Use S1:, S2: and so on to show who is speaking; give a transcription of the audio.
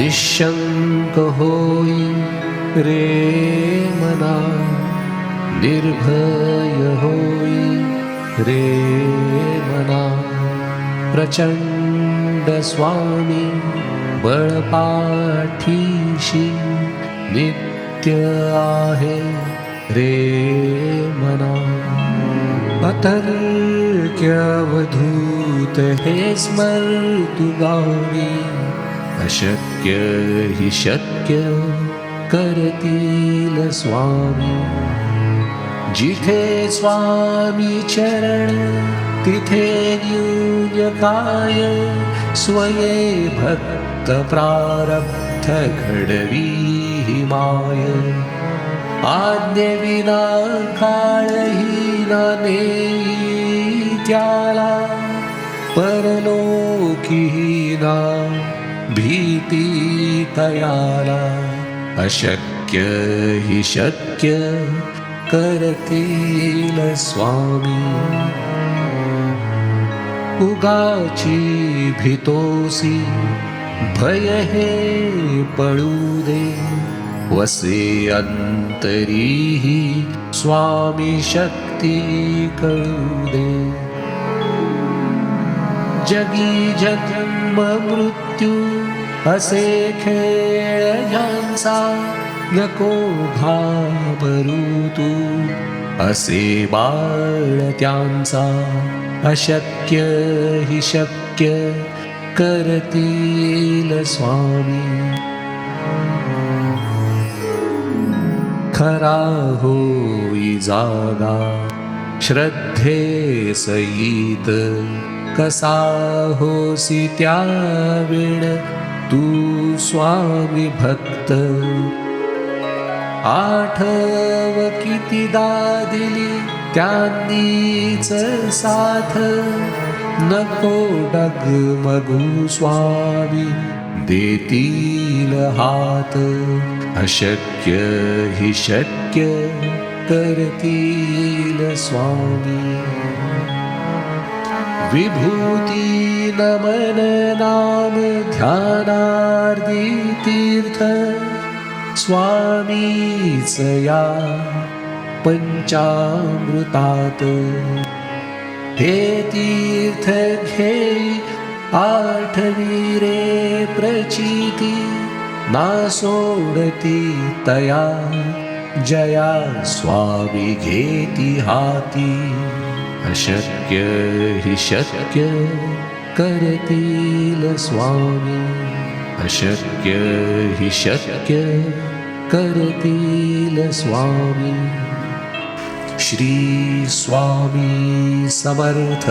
S1: निशंक होई रे मना निर्भय होई रे मना प्रचंड स्वामी बळपाठीशी नित्य आहे रे मना अतर्क्यवधूत हे स्मर्तु गावी अशक्य हि शक्य करतील स्वामी. जिथे स्वामी चरण तिथे न्यून काय स्वये भक्त प्रारब्ध घडवी हि माय आज्ञेविना काळही नेई त्याला परलोकी ना तयाला अशक्य हि शक्य करतील स्वामी। उगाची भीतोसी भय हे दे वसे अंतरीही स्वामी शक्ती कळू दे। जगी जन्म मृत्यू असे खेळ ज्यांचा नको घाबरू तू. असे बाळ त्यांचा अशक्य हि शक्य करतील स्वामी. खरा होई जागा श्रद्धे सईत कसा होसी त्या वेळ तू स्वामी भक्त. आठव कितीदा दिली त्यांनीच साथ. नको डगमगू स्वामी देतील हात. अशक्य हि शक्य. करतील स्वामी. विभूती नमन नाम ध्यानार्दी तीर्थ स्वामीच या पंचामृतात. हे तीर्थ घे आठवी रे प्रचिती ना सोडती तया. जया स्वामी घेती हाती। अशक्य हि शक्य करतील स्वामी। अशक्य हि शक्य करतील स्वामी। श्री स्वामी समर्थ